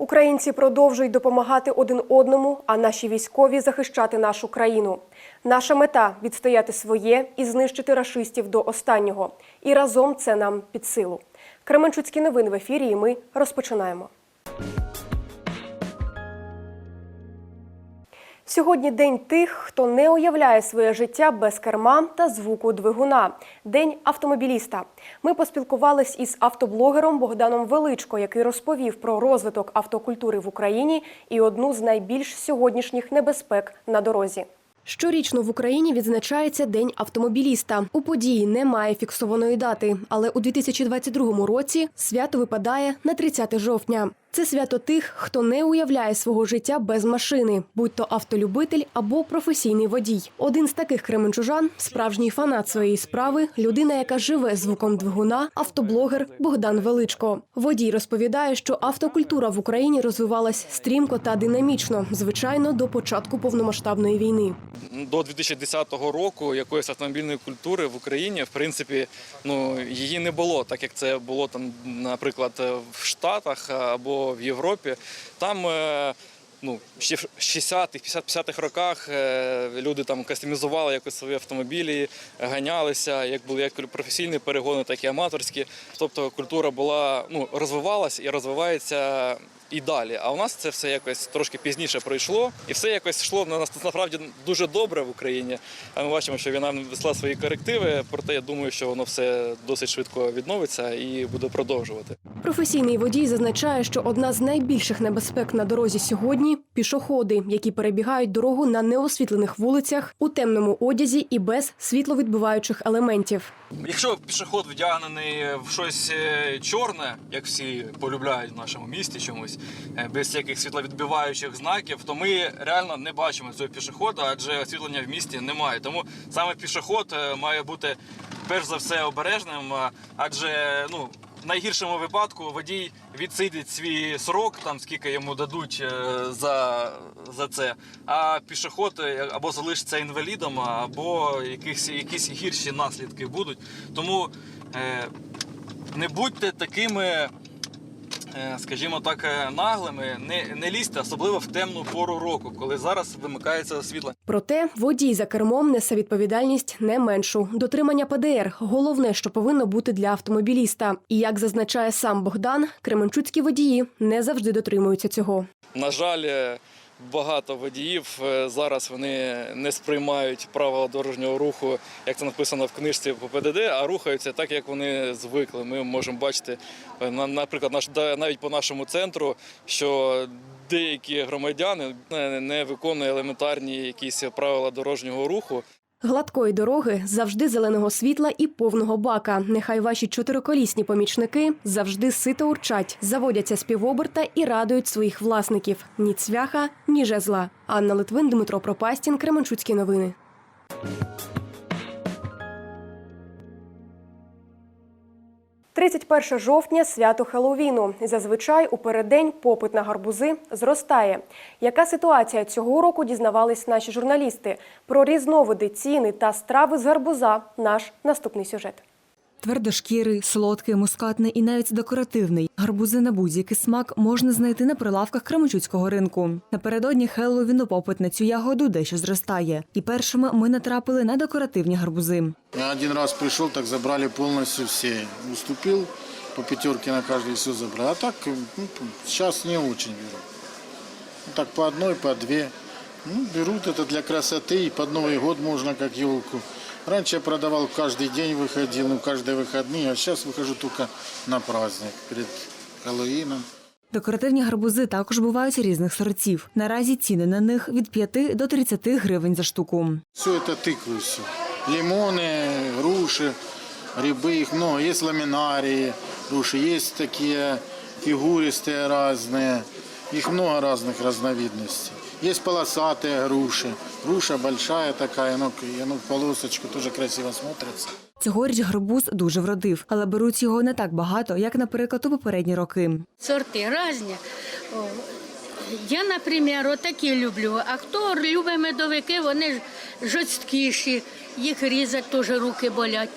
Українці продовжують допомагати один одному, а наші військові захищати нашу країну. Наша мета відстояти своє і знищити рашистів до останнього. І разом це нам під силу. Кременчуцькі новини в ефірі. І ми розпочинаємо. Сьогодні день тих, хто не уявляє своє життя без керма та звуку двигуна. День автомобіліста. Ми поспілкувались із автоблогером Богданом Величко, який розповів про розвиток автокультури в Україні і одну з найбільш сьогоднішніх небезпек на дорозі. Щорічно в Україні відзначається День автомобіліста. У події немає фіксованої дати, але у 2022 році свято випадає на 30 жовтня. Це свято тих, хто не уявляє свого життя без машини, будь то автолюбитель або професійний водій. Один з таких кременчужан, справжній фанат своєї справи, людина, яка живе звуком двигуна, автоблогер Богдан Величко. Водій розповідає, що автокультура в Україні розвивалась стрімко та динамічно, звичайно, до початку повномасштабної війни. До 2010 року якоїсь автомобільної культури в Україні, в принципі, ну її не було, так як це було там, наприклад, в Штатах або в Європі. Там е, ну, ще в 60-х, 50-50-х роках е, люди там кастомізували якось свої автомобілі, ганялися, як були як професійні перегони, так і аматорські. Тобто культура була ну розвивалась і розвивається. І далі, а у нас це все якось трошки пізніше пройшло, і все якось йшло на нас насправді дуже добре в Україні. А ми бачимо, що війна внесла свої корективи. Проте я думаю, що воно все досить швидко відновиться і буде продовжувати. Професійний водій зазначає, що одна з найбільших небезпек на дорозі сьогодні пішоходи, які перебігають дорогу на неосвітлених вулицях у темному одязі і без світловідбиваючих елементів. Якщо пішоход вдягнений в щось е, чорне, як всі полюбляють в нашому місті чомусь, без всяких світловідбиваючих знаків, то ми реально не бачимо цього пішохода, адже освітлення в місті немає. Тому саме пішоход е, має бути перш за все обережним, адже ну. В найгіршому випадку водій відсидить свій срок, там скільки йому дадуть е, за, за це. А пішоход е, або залишиться інвалідом, або якісь, якісь гірші наслідки будуть. Тому е, не будьте такими, е, скажімо так, е, наглими, не, не лізьте, особливо в темну пору року, коли зараз вимикається світло. Проте водій за кермом несе відповідальність не меншу. Дотримання ПДР головне, що повинно бути для автомобіліста. І як зазначає сам Богдан, кременчуцькі водії не завжди дотримуються цього. На жаль, е, багато водіїв е, зараз вони не сприймають правила дорожнього руху, як це написано в книжці по ПДД, а рухаються так, як вони звикли. Ми можемо бачити, е, наприклад, навіть по нашому центру, що деякі громадяни не- не виконують елементарні якісь правила дорожнього руху. Гладкої дороги, завжди зеленого світла і повного бака. Нехай ваші чотириколісні помічники завжди сито урчать, заводяться з півоберта і радують своїх власників. Ні цвяха, ні жезла. Анна Литвин, Дмитро Пропастін, Кременчуцькі новини. «31 жовтня свято Хеллоуіну. Зазвичай у переддень попит на гарбузи зростає. Яка ситуація цього року дізнавались наші журналісти? Про різновиди, ціни та страви з гарбуза наш наступний сюжет. Твердошкірий, солодкий, мускатний і навіть декоративний. Гарбузи на будь-який смак можна знайти на прилавках Кременчуцького ринку. Напередодні Хеллоуіну попит на цю ягоду дещо зростає. І першими ми натрапили на декоративні гарбузи. Я один раз пришел, так забрали полностью все. Уступил по пятерке на каждый все забрали. А так ну, сейчас не очень берут. Ну, так по одной, по две. Ну, берут это для красоты и под Новый год можно как елку. Раньше я продавал каждый день выходил, ну каждые выходные, а сейчас выхожу только на праздник перед Хэллоуином. Декоративні гарбузи також бувають різних сортів. Наразі ціни на них від 5 до 30 гривень за штуку. Все это тыквы все. Лимоны, груши, грибы, их много. Есть ламинарии, груши, есть такие фигуристые разные. Их много разных разновидностей. Есть полосатые груши. Груша большая такая, ну, в полосочку тоже красиво смотрится. Цьогоріч гарбуз дуже вродив, але беруть його не так багато, як, наприклад, у попередні роки. сорти різні. Я, наприклад, отакі люблю. А хто любить медовики, вони ж жорсткіші, їх різати теж руки болять,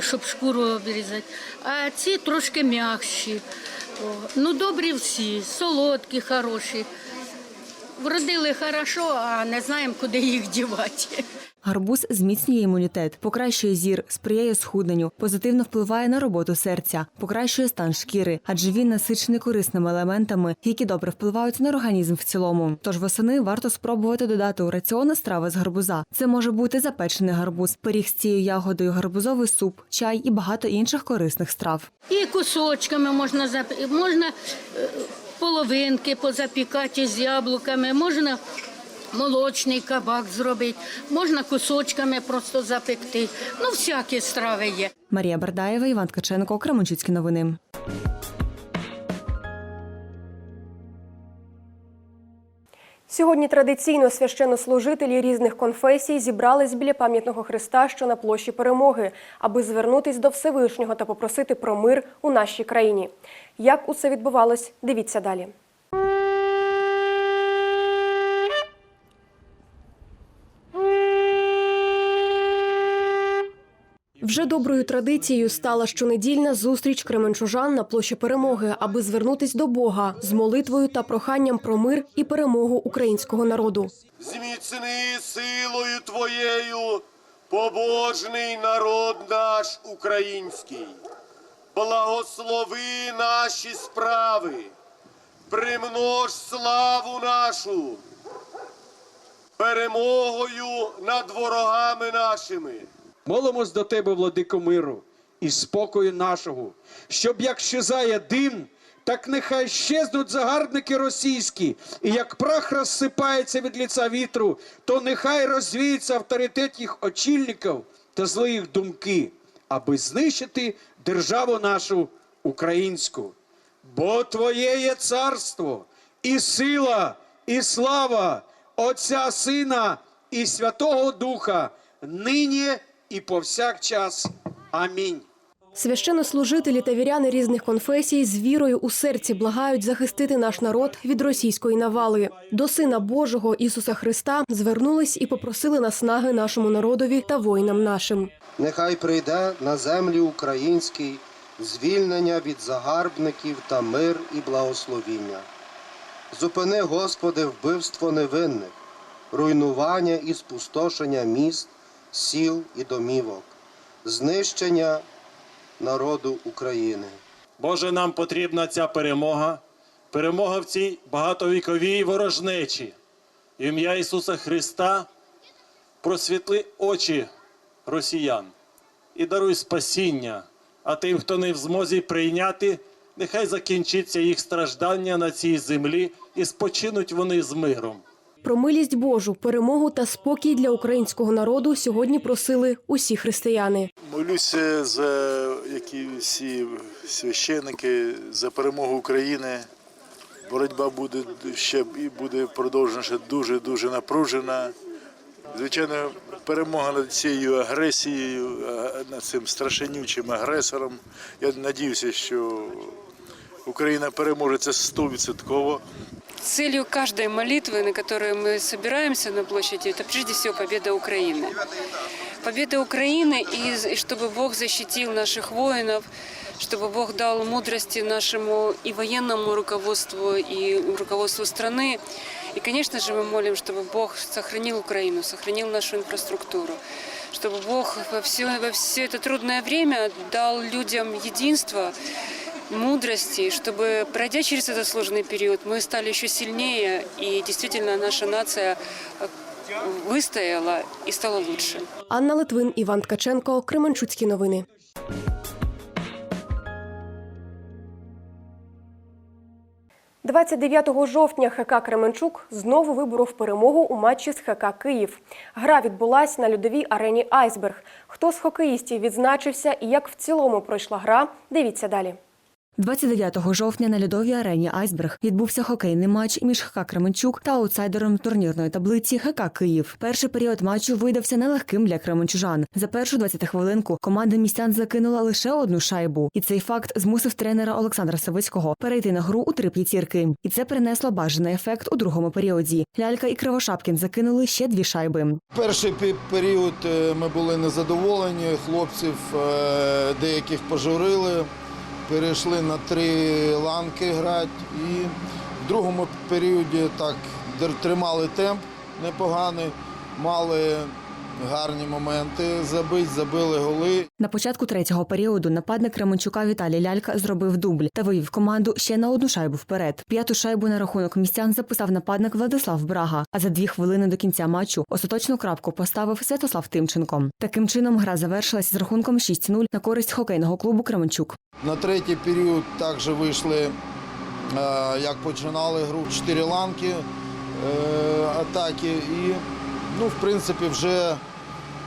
щоб шкуру обрізати. А ці трошки м'якші. Ну, добрі всі, солодкі, хороші. Вродили хорошо, а не знаємо, куди їх дівати. Гарбуз зміцнює імунітет, покращує зір, сприяє схудненню, позитивно впливає на роботу серця, покращує стан шкіри, адже він насичений корисними елементами, які добре впливають на організм в цілому. Тож восени варто спробувати додати у раціони страви з гарбуза. Це може бути запечений гарбуз, пиріг з цією ягодою, гарбузовий суп, чай і багато інших корисних страв. І кусочками можна зап- можна е, половинки позапікати з яблуками, можна молочний кабак зробити, можна кусочками просто запекти. Ну, всякі страви є. Марія Бардаєва, Іван Ткаченко, Кременчуцькі новини. Сьогодні традиційно священнослужителі різних конфесій зібрались біля пам'ятного Христа, що на площі перемоги, аби звернутись до Всевишнього та попросити про мир у нашій країні. Як усе відбувалось, дивіться далі. Вже доброю традицією стала щонедільна зустріч кременчужан на площі перемоги, аби звернутись до Бога з молитвою та проханням про мир і перемогу українського народу. Зміцни силою Твоєю побожний народ наш український. Благослови наші справи, примнож славу нашу перемогою над ворогами нашими. Молимось до тебе, владико миру, і спокою нашого, щоб як щезає дим, так нехай щезнуть загарбники російські, і як прах розсипається від лиця вітру, то нехай розвіється авторитет їх очільників та зли їх думки, аби знищити державу нашу українську. Бо Твоє є царство, і сила, і слава Отця Сина і Святого Духа, нині і повсякчас. Амінь. Священнослужителі та віряни різних конфесій з вірою у серці благають захистити наш народ від російської навали. До Сина Божого Ісуса Христа звернулись і попросили наснаги нашому народові та воїнам нашим. Нехай прийде на землі українській звільнення від загарбників та мир і благословіння. Зупини, Господи, вбивство невинних, руйнування і спустошення міст, сіл і домівок, знищення народу України. Боже, нам потрібна ця перемога, перемога в цій багатовіковій ворожнечі. Ім'я Ісуса Христа просвітли очі росіян і даруй спасіння, а тим, хто не в змозі прийняти, нехай закінчиться їх страждання на цій землі і спочинуть вони з миром. Про милість Божу, перемогу та спокій для українського народу сьогодні просили усі християни. Молюся за як і всі священники за перемогу України. Боротьба буде ще і буде продовжена дуже дуже напружена. Звичайно, перемога над цією агресією, над цим страшенючим агресором. Я надіюся, що Україна переможе це стовідсотково. Целью каждой молитвы, на которой мы собираемся на площади, это прежде всего победа Украины. Победа Украины и, и чтобы Бог защитил наших воинов, чтобы Бог дал мудрости нашему и военному руководству, и руководству страны. И, конечно же, мы молим, чтобы Бог сохранил Украину, сохранил нашу инфраструктуру, чтобы Бог во все, во все это трудное время дал людям единство, мудрости, чтобы, пройдя через этот сложный период, мы стали еще сильнее, и действительно наша нация э, выстояла и стала лучше. Анна Литвин, Іван Ткаченко, Кременчуцькі новини. – 29 жовтня ХК Кременчук знову виборов перемогу у матчі з ХК Київ. Гра відбулась на льодовій арені Айсберг. Хто з хокеїстів відзначився і як в цілому пройшла гра, дивіться далі. 29 жовтня на льодовій арені Айсберг відбувся хокейний матч між ХК Кременчук та аутсайдером турнірної таблиці ХК Київ. Перший період матчу видався нелегким для кременчужан. За першу 20 хвилинку команда містян закинула лише одну шайбу, і цей факт змусив тренера Олександра Савицького перейти на гру у три п'ятірки. І це принесло бажаний ефект у другому періоді. Лялька і Кривошапкін закинули ще дві шайби. Перший період е, ми були незадоволені, хлопців е, деяких пожурили. Перейшли на три ланки грати. І в другому періоді так тримали темп непоганий, мали гарні моменти забити, забили голи. На початку третього періоду нападник Кременчука Віталій Лялька зробив дубль та вивів команду ще на одну шайбу вперед. П'яту шайбу на рахунок містян записав нападник Владислав Брага. А за дві хвилини до кінця матчу остаточну крапку поставив Святослав Тимченко. Таким чином гра завершилась з рахунком 6-0 на користь хокейного клубу Кременчук. На третій період також вийшли, е, як починали гру, чотири ланки е, атаки. І, ну, в принципі, вже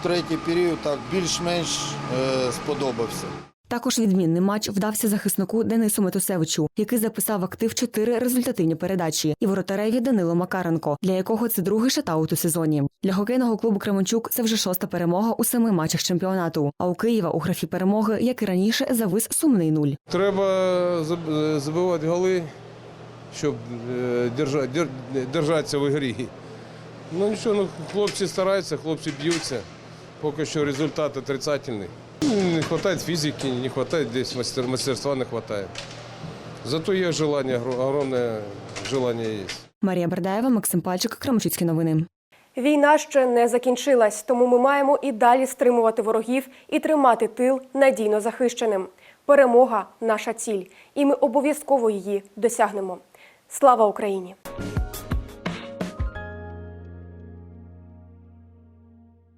третій період так більш-менш е, сподобався. Також відмінний матч вдався захиснику Денису Метусевичу, який записав актив чотири результативні передачі, і воротареві Данило Макаренко, для якого це другий шатаут у сезоні. Для хокейного клубу Кременчук це вже шоста перемога у семи матчах чемпіонату. А у Києва у графі перемоги, як і раніше, завис сумний нуль. Треба е, забивати голи, щоб е, держатися в грі. Ну нічого, ну, хлопці стараються, хлопці б'ються. Поки що результат отрицательний. Ну, Не вистачає фізики, не вистачає десь мастер, мастерства не вистачає. Зато є желання, огромне желання є. Марія Бердаєва, Максим Пальчик, Кременчуцькі новини. Війна ще не закінчилась, тому ми маємо і далі стримувати ворогів і тримати тил надійно захищеним. Перемога наша ціль, і ми обов'язково її досягнемо. Слава Україні!